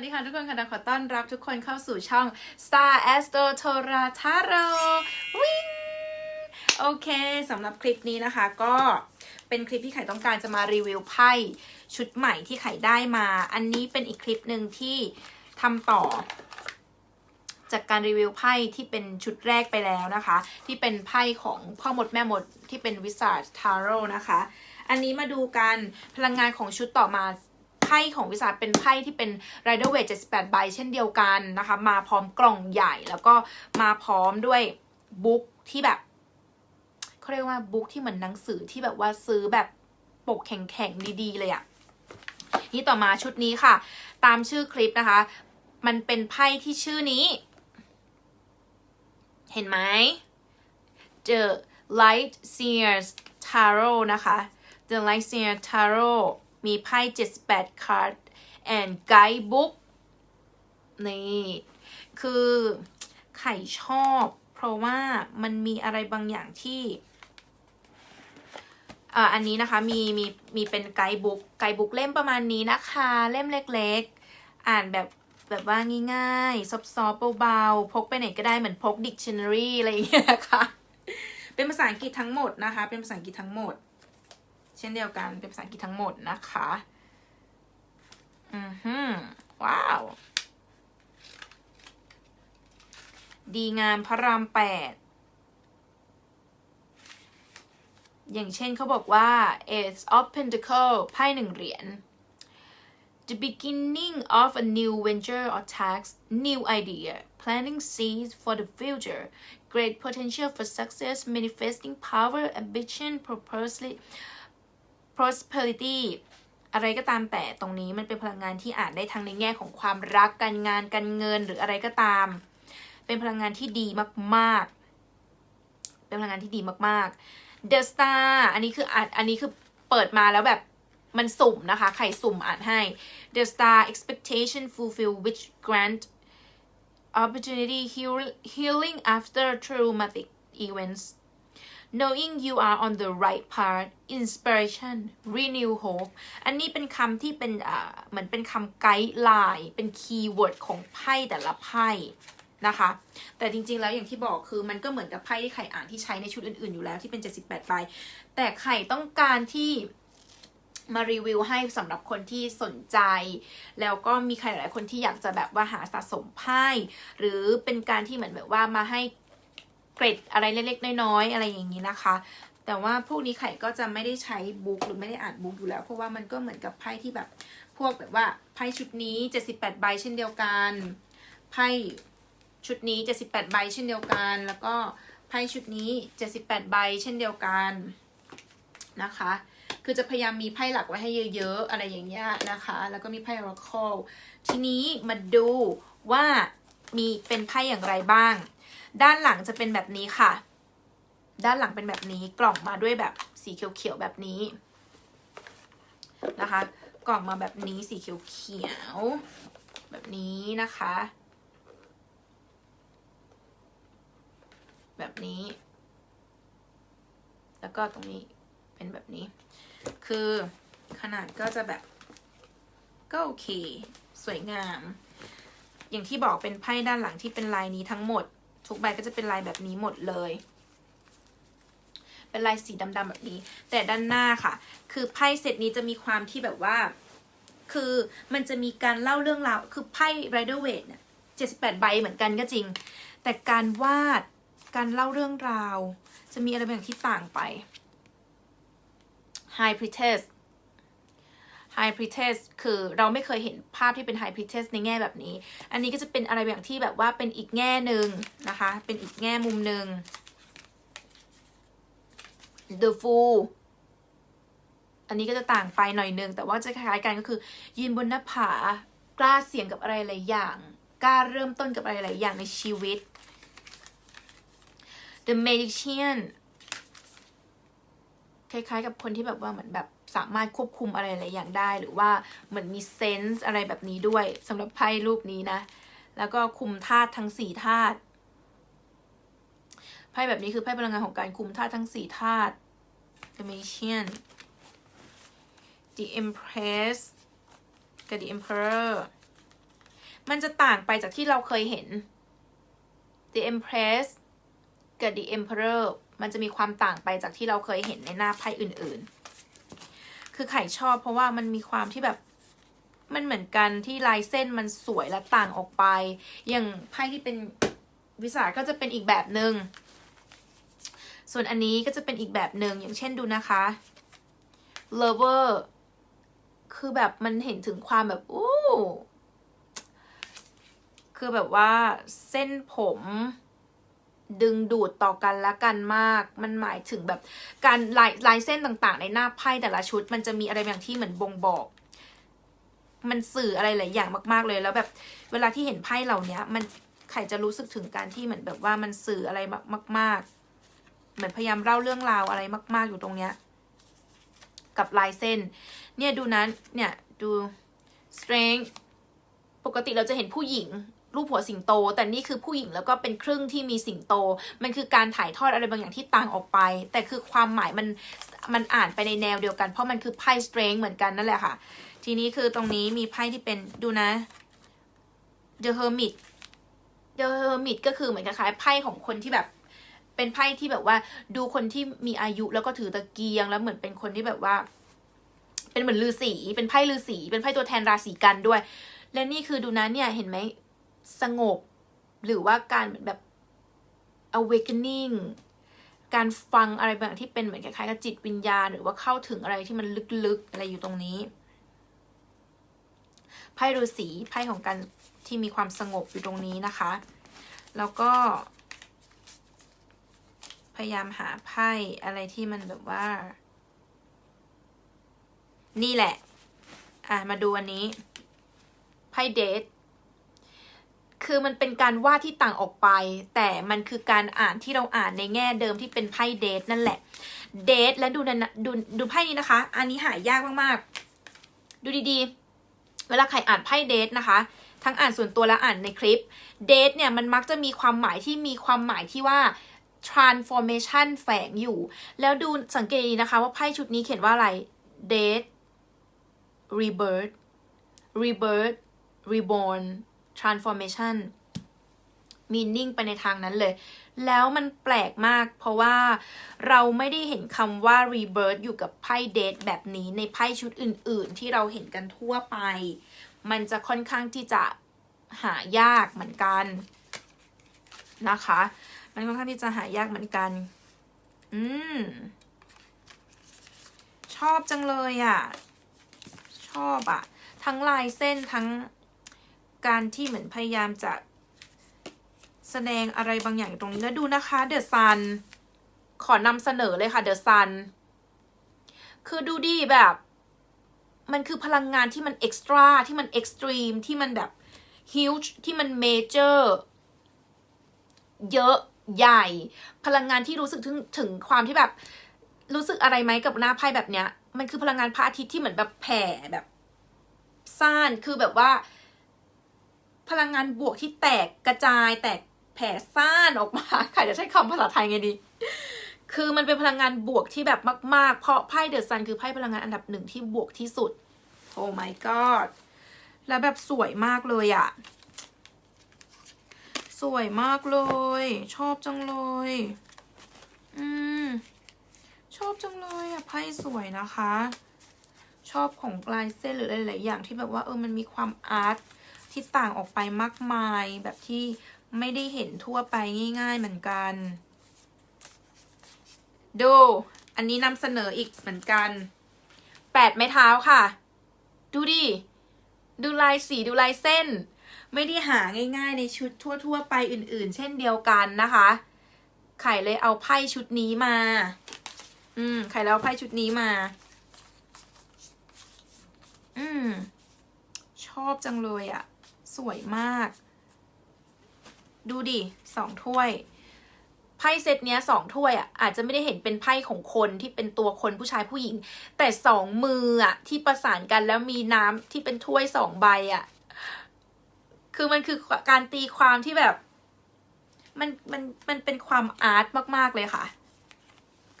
วัสดีค่ะทุกคนค่ะขอต้อนรับทุกคนเข้าสู่ช่อง Star Astro t o r a t a r o วิ่งโอเคสำหรับคลิปนี้นะคะก็เป็นคลิปที่ไข่ต้องการจะมารีวิวไพ่ชุดใหม่ที่ไข่ได้มา อันนี้เป็นอีกคลิปหนึ่งที่ทำต่อ จากการรีวิวไพ่ที่เป็นชุดแรกไปแล้วนะคะ ที่เป็นไพ่ของพ่อหมดแม่หมดที่เป็นวิสาททาโร่นะคะ อันนี้มาดูกันพลังงานของชุดต่อมา พ่ของวิสาเป็นไพ่ที่เป็น Rider Waite 78 ใบเช่นเดียวกันนะคะ มาพร้อมกล่องใหญ่แล้วก็มาพร้อมด้วยบุ๊กที่แบบเขาเรียกว่าบุ๊กที่เหมือนหนังสือที่แบบว่าซื้อแบบปกแข็งๆดีๆ เลยอะนี่ต่อมาชุดนี้ค่ะ ตามชื่อคลิปนะคะ มันเป็นไพ่ที่ชื่อนี้ เห็นไหม The Light Seers Tarot นะคะ The Light Seer Tarot มีไพ่ 78 card and guidebook นี่ คือไข่ชอบ เพราะว่ามันมีอะไรบางอย่างที่อ่าอันนี้นะคะ มี มี มีเป็นไกด์บุ๊ก ไกด์บุ๊กเล่มประมาณนี้นะคะ เล่มเล็กๆ อ่านแบบ แบบว่าง่ายๆ ซอฟๆเบาๆ พกไปไหนก็ได้เหมือนพก dictionary อะไรอย่างเงี้ยนะคะ เป็นภาษาอังกฤษทั้งหมดนะคะ เป็นภาษาอังกฤษทั้งหมด เช่นเดียวกันเป็นภาษาอังกฤษทั้งหมดนะคะ อือฮึว้าว ดีงามพระรามแปดอย่างเช่นเขาบอกว่า Ace of Pentacle ไพ่หนึ่งเหรียญ The beginning of a new venture or task, new idea, planting seeds for the future, great potential for success, manifesting power, ambition, purposely, prosperity อะไรก็ตามแต่ตรงนี้มันเป็นพลังงานที่อ่านได้ทั้งในแง่ของความรักการงานการเงินหรืออะไรก็ตาม เป็นพลังงานที่ดีมากๆ เป็นพลังงานที่ดีมากๆ The Star อันนี้คืออ่านอันนี้คือเปิดมาแล้วแบบมันสุ่มนะคะใครสุ่มอ่านให้ The Star expectation fulfill which grant opportunity heal, healing after traumatic events knowing you are on the right path inspiration renew hope อันนี้เป็นคำที่เป็นอ่าเหมือนเป็นคำไกด์ไลน์เป็นคีย์เวิร์ดของไพ่แต่ละไพ่นะคะ แต่จริงๆ แล้วอย่างที่บอกคือมันก็เหมือนกับไพ่ที่ไข่อ่านที่ใช้ในชุดอื่นๆ อยู่แล้วที่เป็น 78ใบแต่ไข่ต้องการที่มารีวิวให้สำหรับคนที่สนใจ แล้วก็มีใครหลายคนที่อยากจะแบบว่าหาสะสมไพ่หรือเป็นการที่เหมือนแบบว่ามาให้ เกรดอะไรเล็กๆน้อยๆอะไรอย่างนี้นะคะ แต่ว่าพวกนี้ไข่ก็จะไม่ได้ใช้บุ๊กหรือไม่ได้อ่านบุ๊กอยู่แล้ว เพราะว่ามันก็เหมือนกับไพ่ที่แบบพวกแบบว่าไพ่ชุดนี้ 78ใบเช่นเดียวกันไพ่ชุดนี้ 78ใบเช่นเดียวกัน แล้วก็ไพ่ชุดนี้ 78ใบเช่นเดียวกันนะคะ คือจะพยายามมีไพ่หลักไว้ให้เยอะ ๆ อะไรอย่างเงี้ยนะคะ แล้วก็มีไพ่ Oracle ทีนี้มาดูว่ามีเป็นไพ่อย่างไรบ้าง ด้านหลังจะเป็นแบบนี้ค่ะ ด้านหลังเป็นแบบนี้กล่องมาด้วยแบบสีเขียวๆแบบนี้นะคะ กล่องมาแบบนี้สีเขียวๆแบบนี้นะคะ แบบนี้ แล้วก็ตรงนี้เป็นแบบนี้ คือขนาดก็จะแบบก็โอเค สวยงาม อย่างที่บอกเป็นไพ่ด้านหลังที่เป็นลายนี้ทั้งหมด ทุกใบก็จะเป็นลายแบบนี้หมดเลย เป็นลายสีดำๆแบบนี้ แต่ด้านหน้าค่ะ คือไพ่เซตนี้จะมีความที่แบบว่า คือมันจะมีการเล่าเรื่องราว คือไพ่ Rider Waite เนี่ย78ใบเหมือนกันก็จริง แต่การวาด การเล่าเรื่องราว จะมีอะไรบางอย่างที่ต่างไป High Priestess High Priestess คือเราไม่เคยเห็นภาพที่เป็น High Priestess ในแง่แบบนี้ อันนี้ก็จะเป็นอะไรอย่างที่แบบว่าเป็นอีกแง่หนึ่งนะคะ เป็นอีกแง่มุมหนึ่ง The Fool อันนี้ก็จะต่างไปหน่อยนึง แต่ว่าจะคล้ายกันก็คือ ยืนบนหน้าผากล้าเสี่ยงกับอะไรหลายอย่างกล้าเริ่มต้นกับอะไรหลายอย่างในชีวิต The Magician คล้ายๆกับคนที่แบบว่าเหมือนแบบ สามารถควบคุมอะไรหลายอย่างได้ หรือว่าเหมือนมีเซนส์อะไรแบบนี้ด้วยสำหรับไพ่รูปนี้นะ แล้วก็คุมธาตุทั้งสี่ธาตุไพ่แบบนี้คือไพ่พลังงานของการคุมธาตุทั้งสี่ธาตุ The Magician The Empress กับ The Emperor มันจะต่างไปจากที่เราเคยเห็น The Empress กับ The Emperor มันจะมีความต่างไปจากที่เราเคยเห็นในหน้าไพ่อื่น ๆ คือไข่ชอบเพราะว่ามันมีความที่แบบ มันเหมือนกันที่ลายเส้นมันสวยและต่างออกไป อย่างไพ่ที่เป็นวิสาก็จะเป็นอีกแบบหนึง่งส่วนอันนี้ก็จะเป็นอีกแบบหนึ่งอย่างเช่นดูนะคะ lover คือแบบมันเห็นถึงความแบบอู้คือแบบว่าเส้นผม ดึงดูดต่อกันและกันมาก มันหมายถึงแบบการลายลายเส้นต่างๆ ในหน้าไพ่แต่ละชุด มันจะมีอะไรบางที่เหมือนบ่งบอก มันสื่ออะไรหลายอย่างมาก ๆเลยแล้วแบบ เวลาที่เห็นไพ่เหล่านี้มันใครจะรู้สึกถึงการที่เหมือนแบบว่ามันสื่ออะไรมาก ๆ เหมือนพยายามเล่าเรื่องราวอะไรมาก ๆ อยู่ตรงเนี้ย กับลายเส้น เนี่ยดูนะเนี่ยดู strength ปกติเราจะเห็นผู้หญิง รูปหัวสิงโต แต่นี่คือผู้หญิงแล้วก็เป็นครึ่งที่มีสิงโต มันคือการถ่ายทอดอะไรบางอย่างที่ต่างออกไป แต่คือความหมายมันมันอ่านไปในแนวเดียวกัน เพราะมันคือไพ่ strength เหมือนกันนั่นแหละค่ะ ทีนี้คือตรงนี้มีไพ่ที่เป็นดูนะ the hermit the hermit ก็คือเหมือนคล้ายๆไพ่ของคนที่แบบเป็นไพ่ที่แบบว่าดูคนที่มีอายุแล้วก็ถือตะเกียง แล้วเหมือนเป็นคนที่แบบว่า เป็นเหมือนฤาษีเป็นไพ่ฤาษีเป็นไพ่ตัวแทนราศีกันด้วย และนี่คือดูนะเนี่ยเห็นไหม สงบ หรือว่าการเหมือนแบบ awakening การฟังอะไรบางที่เป็นเหมือนคล้ายๆกับจิตวิญญาณ หรือว่าเข้าถึงอะไรที่มันลึกๆ อะไรอยู่ตรงนี้ไพ่ฤาษีไพ่ของการที่มีความสงบอยู่ตรงนี้นะคะ แล้วก็ พยายามหาไพ่อะไรที่มันแบบว่า นี่แหละ อะมาดูอันนี้ไพ่เดท คือมันเป็นการวาดที่ต่างออกไป แต่มันคือการอ่านที่เราอ่านในแง่เดิมที่เป็นไพ่เดทนั่นแหละ เดทและดูนะดูดูไพ่นี้นะคะ อันนี้หายากมากๆ ดูดีๆ เวลาใครอ่านไพ่เดทนะคะ ทั้งอ่านส่วนตัวและอ่านในคลิป เดทเนี่ยมันมักจะมีความหมายที่มีความหมายที่ว่า transformation แฝงอยู่ แล้วดูสังเกตดีนะคะว่าไพ่ชุดนี้เขียนว่าอะไร date rebirth rebirth reborn transformation meaning ไปในทางนั้นเลย แล้วมันแปลกมาก เพราะว่าเราไม่ได้เห็นคำว่า rebirth อยู่กับไพ่ date แบบนี้ในไพ่ชุดอื่น ๆ ที่เราเห็นกันทั่วไป มันจะค่อนข้างที่จะหายากเหมือนกันนะคะ มันค่อนข้างที่จะหายากเหมือนกัน อืม ชอบจังเลยอะ่ะ ชอบอะ่ะ ทั้งลายเส้นทั้ง การที่เหมือนพยายามจะแสดงอะไรบางอย่างตรงนี้แล้วดูนะคะเดอะซันขอนำเสนอเลยค่ะเดอะซันคือดูดีแบบ มันคือพลังงานที่มันเอ็กซ์ตร้าที่มันเอ็กซ์ตรีมที่มันแบบฮิวจ์ที่มันเมเจอร์เยอะใหญ่ พลังงานที่รู้สึกถึงถึงความที่แบบ รู้สึกอะไรไหมกับหน้าไพ่แบบเนี้ย มันคือพลังงานพระอาทิตย์ที่เหมือนแบบแผ่แบบซ่านคือแบบว่า พลังงานบวกที่แตกกระจาย แตกแผ่ซ่านออกมาใครจะใช้คำภาษาไทยไงดี คือมันเป็นพลังงานบวกที่แบบมาก ๆ เพราะไพ่เดอะซันคือไพ่พลังงานอันดับหนึ่งที่บวกที่สุดโอ้ my god แล้วแบบสวยมากเลยอะสวยมากเลย ชอบจังเลย อืม ชอบจังเลยอะไพ่สวยนะคะ ชอบของลายเส้นหรือหลายๆอย่างที่แบบว่าเออมันมีความอาร์ต ที่ต่างออกไปมากมายแบบที่ไม่ได้เห็นทั่วไปง่าย ๆเหมือนกัน ดู อันนี้นำเสนออีกเหมือนกันแปดไม้เท้าค่ะ ดูดิ ดูลายสีดูลายเส้น ไม่ได้หาง่ายๆในชุดทั่วๆไปอื่นๆ เช่นเดียวกันนะคะ ไข่เลยเอาไพ่ชุดนี้มา อืม ไข่แล้วไพ่ชุดนี้มา อืม ชอบจังเลยอะ่ะ สวยมาก ดูดิสองถ้วย ไพ่เซตเนี้ยสองถ้วยอะอาจจะไม่ได้เห็นเป็นไพ่ของคนที่เป็นตัวคนผู้ชายผู้หญิง แต่สองมืออะที่ประสานกันแล้วมีน้ำที่เป็นถ้วยสองใบอะ คือมันคือการตีความที่แบบ มันมันมันเป็นความอาร์ตมาก ๆ เลยค่ะ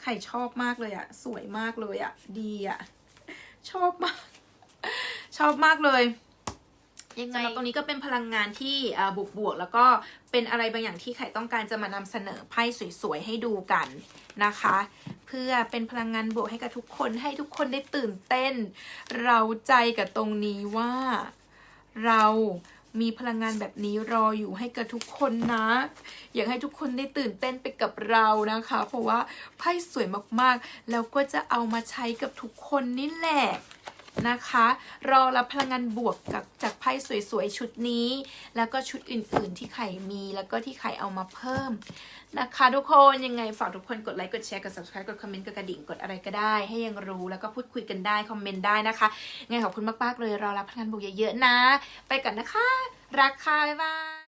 ไข่ชอบมากเลยอะสวยมากเลยอะดีอะชอบมาก ชอบมากเลย ยังไง สำหรับตรงนี้ก็เป็นพลังงานที่บวกบวกๆแล้วก็เป็นอะไรบางอย่างที่ไข่ต้องการจะมานำเสนอไพ่สวยๆให้ดูกันนะคะ เพื่อเป็นพลังงานบวกให้กับทุกคนให้ทุกคนได้ตื่นเต้น เราใจกับตรงนี้ว่า เรามีพลังงานแบบนี้รออยู่ให้กับทุกคนนะ อยากให้ทุกคนได้ตื่นเต้นไปกับเรานะคะ เพราะว่าไพ่สวยมากๆ แล้วก็จะเอามาใช้กับทุกคนนี่แหละ นะคะ รอรับพลังงานบวกกับจากไพ่สวยๆ ชุดนี้ แล้วก็ชุดอื่นๆที่ไข่มีแล้วก็ที่ไข่เอามาเพิ่มนะคะ ทุกคนยังไงฝากทุกคนกดไลค์กดแชร์กด subscribe กดคอมเมนต์กดกระดิ่งกดอะไรก็ได้ ให้ยังรู้แล้วก็พูดคุยกันได้คอมเมนต์ได้นะคะยังไงขอบคุณมากๆเลยรอรับพลังงานบวกเยอะๆนะ ไปก่อนนะคะ รักค่ะบ๊ายบาย